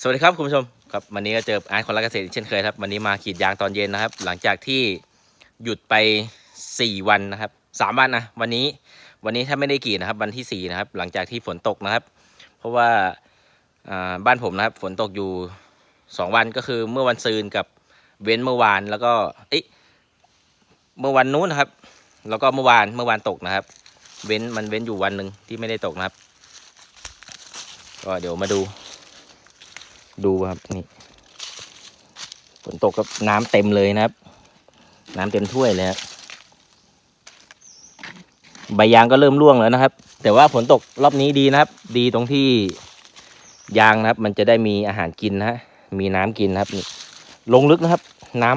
สวัสดีครับคุณผู้ชมครับวันนี้ก็เจออาร์ตคนรักเกษตรเช่นเคยครับ วันนี้มากรีดยางตอนเย็นนะครับ หลังจากที่หยุดไป 4 วันนะครับสามวันนะวันนี้วันนี้ถ้าไม่ได้กรีดนะครับวันที่4นะครับหลังจากที่ฝนตกนะครับ เพราะว่าอ่าบ้านผมนะครับ ฝนตกอยู่ 2 วันก็คือเมื่อวันซืนกับเว้นเมื่อวานแล้วก็เอ๊ะเมื่อวันนู้นนะครับ แล้วก็เมื่อวานเมื่อวานตกนะครับ เว้นมันเว้นอยู่วันหนึ่งที่ไม่ได้ตกนะครับ ก็เดี๋ยวมาดู ดูครับนี่ฝนตกกับน้ำเต็มเลยนะครับ น้ำเต็มถ้วยเลยครับใบยางก็เริ่มร่วงแล้วนะครับ แต่ว่าฝนตกรอบนี้ดีนะครับ ดีตรงที่ยางนะครับ มันจะได้มีอาหารกินนะฮะมีน้ำกินนะครับลงลึกนะครับ น้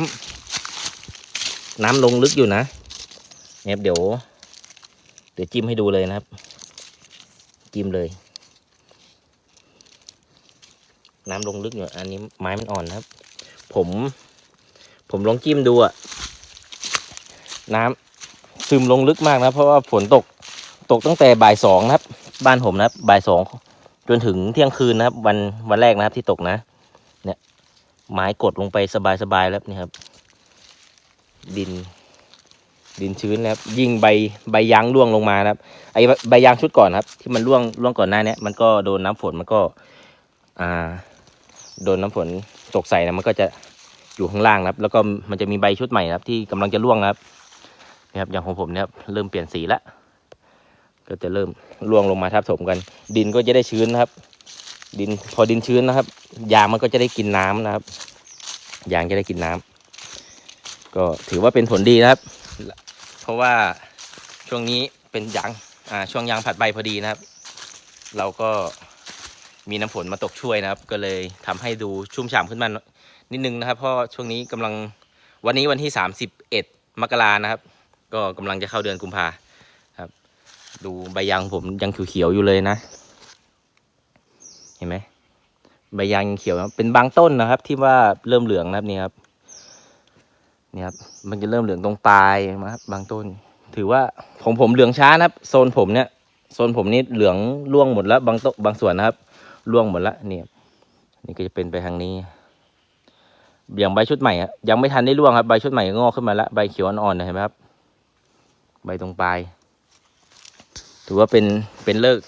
ำน้ำลงลึกอยู่นะเนี่ยครับเดี๋ยว เดี๋ยวจิ้มให้ดูเลยนะครับ จิ้มเลย น้ำลงลึกอยู่อันนี้ไม้มันอ่อนนะครับ ผม ผมลองจิ้มดูอะน้ำซึมลงลึกมากนะ เพราะว่าฝนตกตกตั้งแต่บ่ายสองนะครับ บ้านผมนะครับบ่ายสองจนถึงเที่ยงคืนนะครับ วันวันแรกนะครับที่ตกนะ เนี่ยไม้กดลงไปสบายๆแล้วนี่ครับ ดิน ดินชื้นนะครับ ยิ่งใบใบยางร่วงลงมานะครับ ไอ้ใบยางชุดก่อนครับ ที่มันร่วงร่วงก่อนหน้าเนี้ยมันก็โดนน้ำฝนมันก็ อ่า โดนน้ำฝนตกใส่นะมันก็จะอยู่ข้างล่างนะครับ แล้วก็มันจะมีใบชุดใหม่นะครับ ที่กำลังจะร่วงนะครับนะครับ อย่างของผมเนี่ยเริ่มเปลี่ยนสีแล้วก็จะเริ่มร่วงลงมาทับถมกัน ดินก็จะได้ชื้นนะครับ ดินพอดินชื้นนะครับ ยางมันก็จะได้กินน้ำนะครับ ยางจะได้กินน้ำก็ถือว่าเป็นผลดีนะครับ เพราะว่าช่วงนี้เป็นยางอ่าช่วงยางผัดใบพอดีนะครับ เราก็ มีน้ำฝนมาตกช่วยนะครับ ก็เลยทำให้ดูชุ่มฉ่ำขึ้นมานิดนึงนะครับ เพราะช่วงนี้กำลังวันนี้วันที่ 31 มกรานะครับ ก็กำลังจะเข้าเดือนกุมภาครับ ดูใบยางผมยังเขียวๆอยู่เลยนะ เห็นไหมใบยางยังเขียวนะเป็นบางต้นนะครับ ที่ว่าเริ่มเหลืองนะครับนี่ครับนี่ครับ มันจะเริ่มเหลืองตรงปลายนะครับ บางต้น ถือว่าของผมเหลืองช้านะครับ โซนผมเนี่ยโซนผมนี่เหลืองร่วงหมดแล้วบางต้นบางส่วนนะครับ ร่วงหมดละเนี่ยนี่ก็จะเป็นไปทางนี้ อย่างใบชุดใหม่อะยังไม่ทันได้ร่วงครับใบชุดใหม่งอกขึ้นมาละใบเขียวอ่อนๆนะเห็นไหมครับ ใบตรงปลาย ถือว่าเป็นเป็นเลิก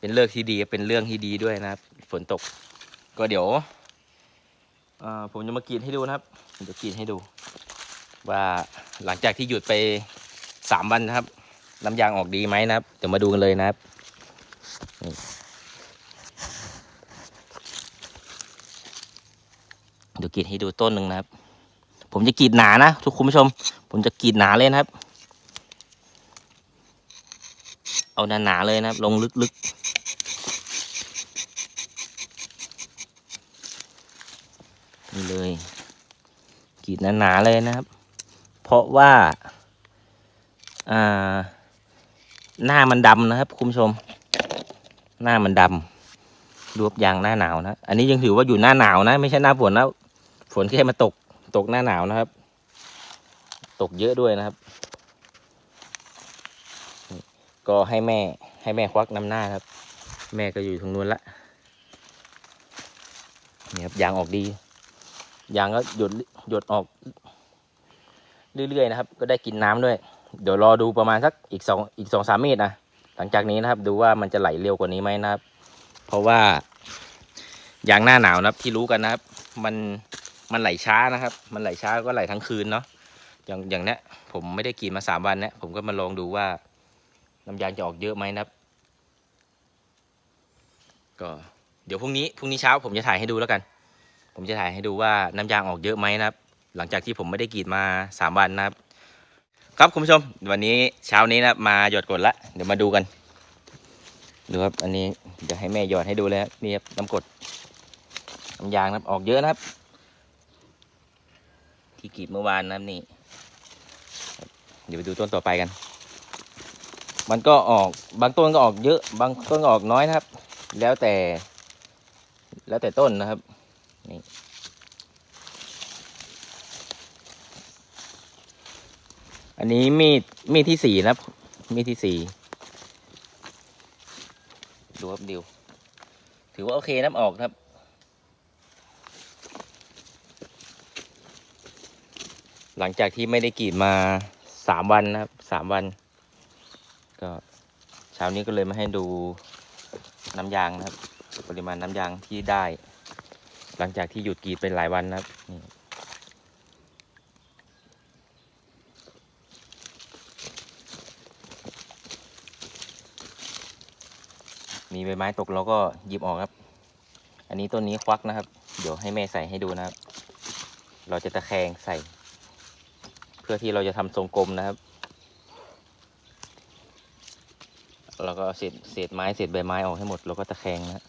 เป็นเลิกที่ดีเป็นเรื่องที่ดีด้วยนะครับ ฝนตก ก็เดี๋ยวผมจะมากรีดให้ดูนะครับผมจะกรีดให้ดู ว่าหลังจากที่หยุดไปสามวันนะครับน้ำยางออกดีไหมนะครับ เดี๋ยวมาดูกันเลยนะครับ ดี๋ยวกรีดให้ดูต้นหนึ่งนะครับ ผมจะกรีดหนานะทุกคุณผู้ชม ผมจะกรีดหนาเลยนะครับ เอาหนาๆเลยนะครับ ลงลึกๆนี่เลยกรีดหนาๆเลยนะครับ เพราะว่าอ่าหน้ามันดำนะครับ คุณผู้ชม หน้ามันดำรวบยางหน้าหนาวนะ อันนี้ยังถือว่าอยู่หน้าหนาวนะ ไม่ใช่หน้าฝนนะ ฝนแค่มาตกตกหน้าหนาวนะครับ ตกเยอะด้วยนะครับ ก็ให้แม่ให้แม่ควักนำหน้าครับ แม่ก็อยู่ทางนู้นละนี่ครับยางออกดียางก็หยดหยดออกเรื่อยๆนะครับ ก็ได้กินน้ำด้วย เดี๋ยวรอดูประมาณสักอีกสองอีกสองสามเมตรนะหลังจากนี้นะครับ ดูว่ามันจะไหลเร็วกว่านี้ไหมนะครับ เพราะว่ายางหน้าหนาวนะครับที่รู้กันนะครับ มัน มันไหลช้านะครับ มันไหลช้าก็ไหลทั้งคืนเนาะอย่างอย่างเนี้ยผมไม่ได้กรีดมาสามวันเนี้ยผมก็มาลองดูว่าน้ำยางจะออกเยอะไหมนะครับ ก็เดี๋ยวพรุ่งนี้พรุ่งนี้เช้า ผมจะถ่ายให้ดูแล้วกัน ผมจะถ่ายให้ดูว่าน้ำยางออกเยอะไหมนะครับ หลังจากที่ผมไม่ได้กรีดมาสามวันนะครับ ครับคุณผู้ชม วันนี้เช้านี้นะมาหยดกดละเดี๋ยวมาดูกันดูครับอันนี้เดี๋ยวให้แม่หยอดให้ดูเลยครับนี่ครับน้ำกดน้ำยางนะครับออกเยอะนะครับ ที่กรีดเมื่อวานนะครับนี่ เดี๋ยวไปดูต้นต่อไปกัน มันก็ออกบางต้นก็ออกเยอะ บางต้นก็ออกน้อยนะครับ แล้วแต่ แล้วแต่ต้นนะครับนี่อันนี้มีดมีดที่สี่นะครับ มีดที่สี่ดูครับดิว ถือว่าโอเคน้ำออกครับ หลังจากที่ไม่ได้กรีดมาสามวันนะครับสามวัน ก็เช้านี้ก็เลยมาให้ดูน้ำยางนะครับ ปริมาณน้ำยางที่ได้ หลังจากที่หยุดกรีดไปหลายวันนะครับนี่มีใบไม้ตกเราก็หยิบออกครับ อันนี้ต้นนี้ควักนะครับ เดี๋ยวให้แม่ใส่ให้ดูนะครับ เราจะตะแคงใส่ เพื่อที่เราจะทำทรงกลมนะครับ เราก็เศษเศษไม้เศษใบไม้ออกให้หมดเราก็ตะแคงนะ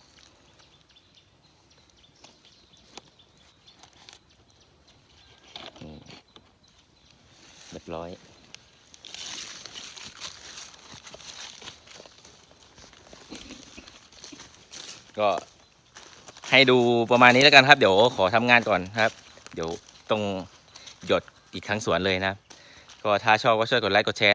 เรียบร้อยก็ให้ดูประมาณนี้แล้วกันครับ เดี๋ยวขอทำงานก่อนครับ เดี๋ยวต้องหยด อีกครั้งสวนเลยนะ ก็ถ้าชอบก็ช่วยกดไลค์กดแชร์